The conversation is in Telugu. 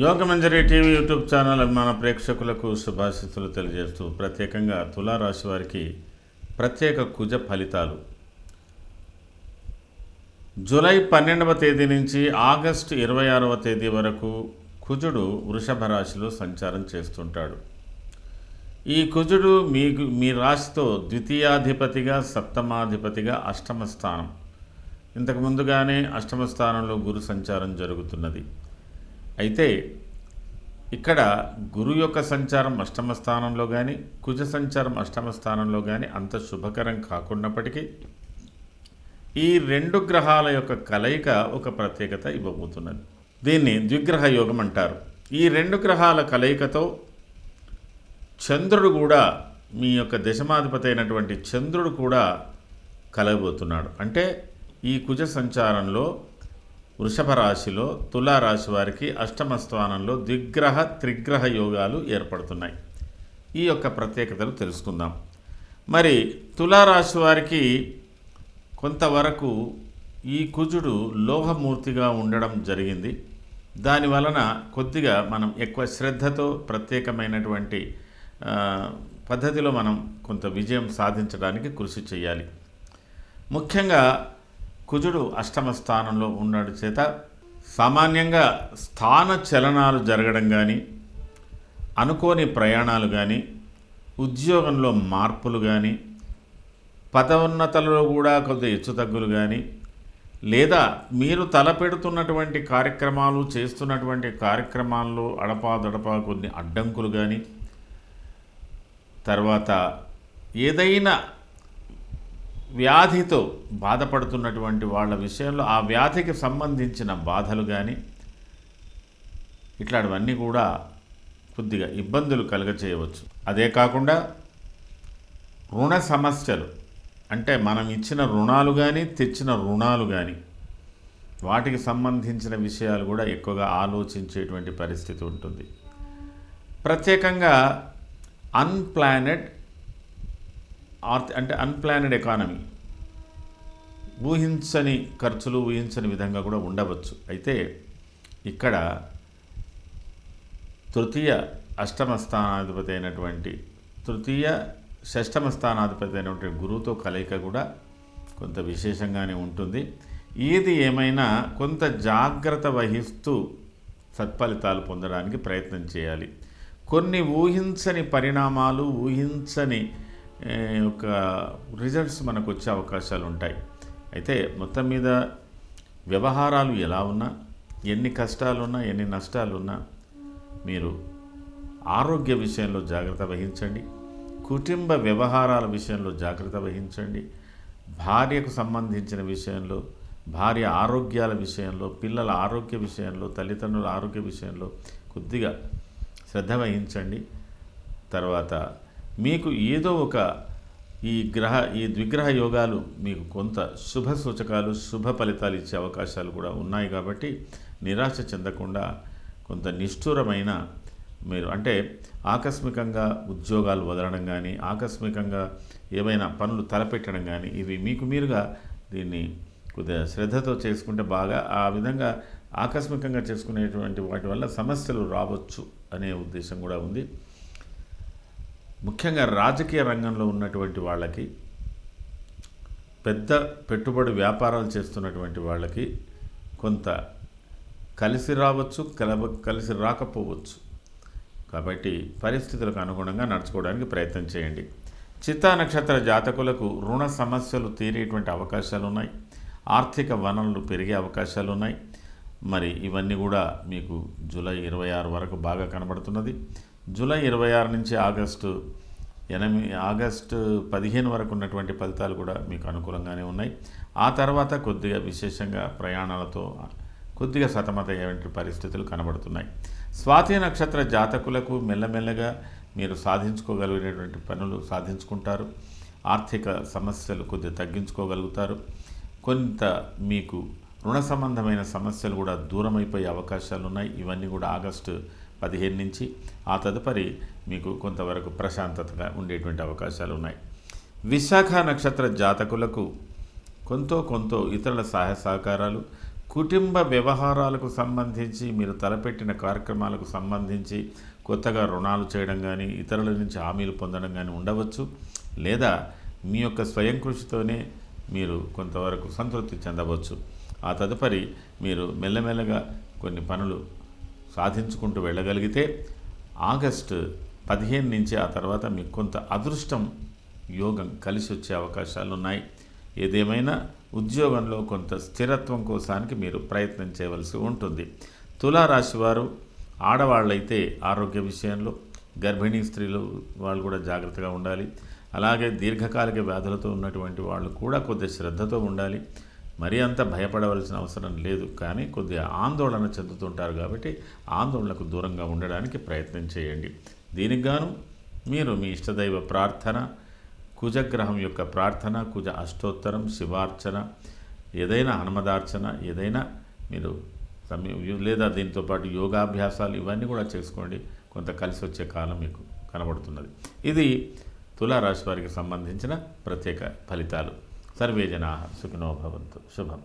యోగమంజరి టీవీ యూట్యూబ్ ఛానల్ అభిమాన ప్రేక్షకులకు శుభాశిస్సులు తెలియజేస్తూ ప్రత్యేకంగా తులారాశి వారికి ప్రత్యేక కుజ ఫలితాలు. జూలై పన్నెండవ తేదీ నుంచి ఆగస్టు ఇరవై ఆరవ తేదీ వరకు కుజుడు వృషభ రాశిలో సంచారం చేస్తుంటాడు. ఈ కుజుడు మీకు మీ రాశితో ద్వితీయాధిపతిగా సప్తమాధిపతిగా అష్టమ స్థానం. ఇంతకు ముందుగానే అష్టమ స్థానంలో గురు సంచారం జరుగుతున్నది. అయితే ఇక్కడ గురు యొక్క సంచారం అష్టమ స్థానంలో కానీ కుజ సంచారం అష్టమ స్థానంలో కానీ అంత శుభకరం కాకున్నప్పటికీ ఈ రెండు గ్రహాల యొక్క కలయిక ఒక ప్రత్యేకత ఇవ్వబోతున్నది. దీన్ని ద్విగ్రహ యోగం అంటారు. ఈ రెండు గ్రహాల కలయికతో చంద్రుడు కూడా మీ యొక్క దశమాధిపతి అయినటువంటి చంద్రుడు కూడా కలగబోతున్నాడు. అంటే ఈ కుజ సంచారంలో వృషభ రాశిలో తులారాశి వారికి అష్టమ స్థానంలో ద్విగ్రహ త్రిగ్రహ యోగాలు ఏర్పడుతున్నాయి. ఈ యొక్క ప్రత్యేకతలు తెలుసుకుందాం. మరి తులారాశి వారికి కొంతవరకు ఈ కుజుడు లోహమూర్తిగా ఉండడం జరిగింది. దాని వలన కొద్దిగా మనం ఎక్కువ శ్రద్ధతో ప్రత్యేకమైనటువంటి పద్ధతిలో మనం కొంత విజయం సాధించడానికి కృషి చేయాలి. ముఖ్యంగా కుజుడు అష్టమ స్థానంలో ఉన్నాడు చేత సామాన్యంగా స్థాన చలనాలు జరగడం కానీ అనుకోని ప్రయాణాలు కానీ ఉద్యోగంలో మార్పులు కానీ పదోన్నతలలో కూడా కొంత హెచ్చుతగ్గులు కానీ లేదా మీరు తలపెడుతున్నటువంటి కార్యక్రమాలు చేస్తున్నటువంటి కార్యక్రమాల్లో అడపాదడపా కొన్ని అడ్డంకులు కానీ తర్వాత ఏదైనా వ్యాధితో బాధపడుతున్నటువంటి వాళ్ళ విషయంలో ఆ వ్యాధికి సంబంధించిన బాధలు కానీ ఇట్లాంటివన్నీ కూడా కొద్దిగా ఇబ్బందులు కలుగచేయవచ్చు. అదే కాకుండా రుణ సమస్యలు అంటే మనం ఇచ్చిన రుణాలు కానీ తెచ్చిన రుణాలు కానీ వాటికి సంబంధించిన విషయాలు కూడా ఎక్కువగా ఆలోచించేటువంటి పరిస్థితి ఉంటుంది. ప్రత్యేకంగా అన్ప్లానెడ్ ఆర్త్ అంటే అన్ప్లానెడ్ ఎకానమీ ఊహించని ఖర్చులు ఊహించని విధంగా కూడా ఉండవచ్చు. అయితే ఇక్కడ తృతీయ అష్టమ స్థానాధిపతి అయినటువంటి తృతీయ షష్టమ స్థానాధిపతి అయినటువంటి గురువుతో కలయిక కూడా కొంత విశేషంగానే ఉంటుంది. ఏది ఏమైనా కొంత జాగ్రత్త వహిస్తూ సత్ఫలితాలు పొందడానికి ప్రయత్నం చేయాలి. కొన్ని ఊహించని పరిణామాలు ఊహించని యొక్క ఒక రిజల్ట్స్ మనకు వచ్చే అవకాశాలు ఉంటాయి. అయితే మొత్తం మీద వ్యవహారాలు ఎలా ఉన్నా ఎన్ని కష్టాలున్నా ఎన్ని నష్టాలున్నా మీరు ఆరోగ్య విషయంలో జాగ్రత్త వహించండి. కుటుంబ వ్యవహారాల విషయంలో జాగ్రత్త వహించండి. భార్యకు సంబంధించిన విషయంలో భార్య ఆరోగ్యాల విషయంలో పిల్లల ఆరోగ్య విషయంలో తల్లిదండ్రుల ఆరోగ్య విషయంలో కొద్దిగా శ్రద్ధ వహించండి. తర్వాత మీకు ఏదో ఒక ఈ గ్రహ ఈ ద్విగ్రహ యోగాలు మీకు కొంత శుభ సూచకాలు శుభ ఫలితాలు ఇచ్చే అవకాశాలు కూడా ఉన్నాయి కాబట్టి నిరాశ చెందకుండా కొంత నిష్ఠూరమైన మీరు అంటే ఆకస్మికంగా ఉద్యోగాలు వదలడం కానీ ఆకస్మికంగా ఏమైనా పనులు తలపెట్టడం కానీ ఇవి మీకు మీరుగా దీన్ని కొద్దిగా శ్రద్ధతో చేసుకుంటే బాగా ఆ విధంగా ఆకస్మికంగా చేసుకునేటువంటి వాటి వల్ల సమస్యలు రావచ్చు అనే ఉద్దేశం కూడా ఉంది. ముఖ్యంగా రాజకీయ రంగంలో ఉన్నటువంటి వాళ్ళకి పెద్ద పెట్టుబడి వ్యాపారాలు చేస్తున్నటువంటి వాళ్ళకి కొంత కలిసి రావచ్చు కలవ కలిసి రాకపోవచ్చు. కాబట్టి పరిస్థితులకు అనుగుణంగా నడుచుకోవడానికి ప్రయత్నం చేయండి. చిత్తా నక్షత్ర జాతకులకు రుణ సమస్యలు తీరేటువంటి అవకాశాలు ఉన్నాయి. ఆర్థిక వనరులు పెరిగే అవకాశాలు ఉన్నాయి. మరి ఇవన్నీ కూడా మీకు జూలై ఇరవై ఆరు వరకు బాగా కనబడుతున్నది. జూలై ఇరవై ఆరు నుంచి ఆగస్టు ఎనిమిది ఆగస్టు పదిహేను వరకు ఉన్నటువంటి ఫలితాలు కూడా మీకు అనుకూలంగానే ఉన్నాయి. ఆ తర్వాత కొద్దిగా విశేషంగా ప్రయాణాలతో కొద్దిగా సతమతయ్యేటువంటి పరిస్థితులు కనబడుతున్నాయి. స్వాతి నక్షత్ర జాతకులకు మెల్లమెల్లగా మీరు సాధించుకోగలిగినటువంటి పనులు సాధించుకుంటారు. ఆర్థిక సమస్యలు కొద్దిగా తగ్గించుకోగలుగుతారు. కొంత మీకు రుణ సంబంధమైన సమస్యలు కూడా దూరమైపోయే అవకాశాలు ఉన్నాయి ఇవన్నీ కూడా ఆగస్టు పదిహేను నుంచి ఆ తదుపరి మీకు కొంతవరకు ప్రశాంతతగా ఉండేటువంటి అవకాశాలు ఉన్నాయి విశాఖ నక్షత్ర జాతకులకు కొంతో కొంత ఇతరుల సహాయ సహకారాలు కుటుంబ వ్యవహారాలకు సంబంధించి మీరు తలపెట్టిన కార్యక్రమాలకు సంబంధించి కొత్తగా రుణాలు చేయడం కానీ ఇతరుల నుంచి హామీలు పొందడం కానీ ఉండవచ్చు. లేదా మీ యొక్క స్వయం కృషితోనే మీరు కొంతవరకు సంతృప్తి చెందవచ్చు. ఆ తదుపరి మీరు మెల్లమెల్లగా కొన్ని పనులు సాధించుకుంటూ వెళ్ళగలిగితే ఆగస్టు పదిహేను నుంచి ఆ తర్వాత మీకు కొంత అదృష్టం యోగం కలిసి వచ్చే అవకాశాలు ఉన్నాయి. ఏదేమైనా ఉద్యోగంలో కొంత స్థిరత్వం కోసానికి మీరు ప్రయత్నం చేయవలసి ఉంటుంది. తులారాశి వారు ఆడవాళ్ళైతే ఆరోగ్య విషయంలో గర్భిణీ స్త్రీలు వాళ్ళు కూడా జాగ్రత్తగా ఉండాలి. అలాగే దీర్ఘకాలిక వ్యాధులతో ఉన్నటువంటి వాళ్ళు కూడా కొద్ది శ్రద్ధతో ఉండాలి. మరీ అంత భయపడవలసిన అవసరం లేదు. కానీ కొద్దిగా ఆందోళన చెందుతుంటారు కాబట్టి ఆందోళనకు దూరంగా ఉండడానికి ప్రయత్నం చేయండి. దీనికి గాను మీరు మీ ఇష్టదైవ ప్రార్థన కుజగ్రహం యొక్క ప్రార్థన కుజ అష్టోత్తరం శివార్చన ఏదైనా హనుమదార్చన ఏదైనా మీరు సమయం లేదా దీంతో పాటు యోగాభ్యాసాలు ఇవన్నీ కూడా చేసుకోండి. కొంత కలిసి వచ్చే కాలం మీకు కనబడుతున్నది. ఇది తులారాశి వారికి సంబంధించిన ప్రత్యేక ఫలితాలు. सर्वे जना सुखिनो भवन्तु। शुभम्।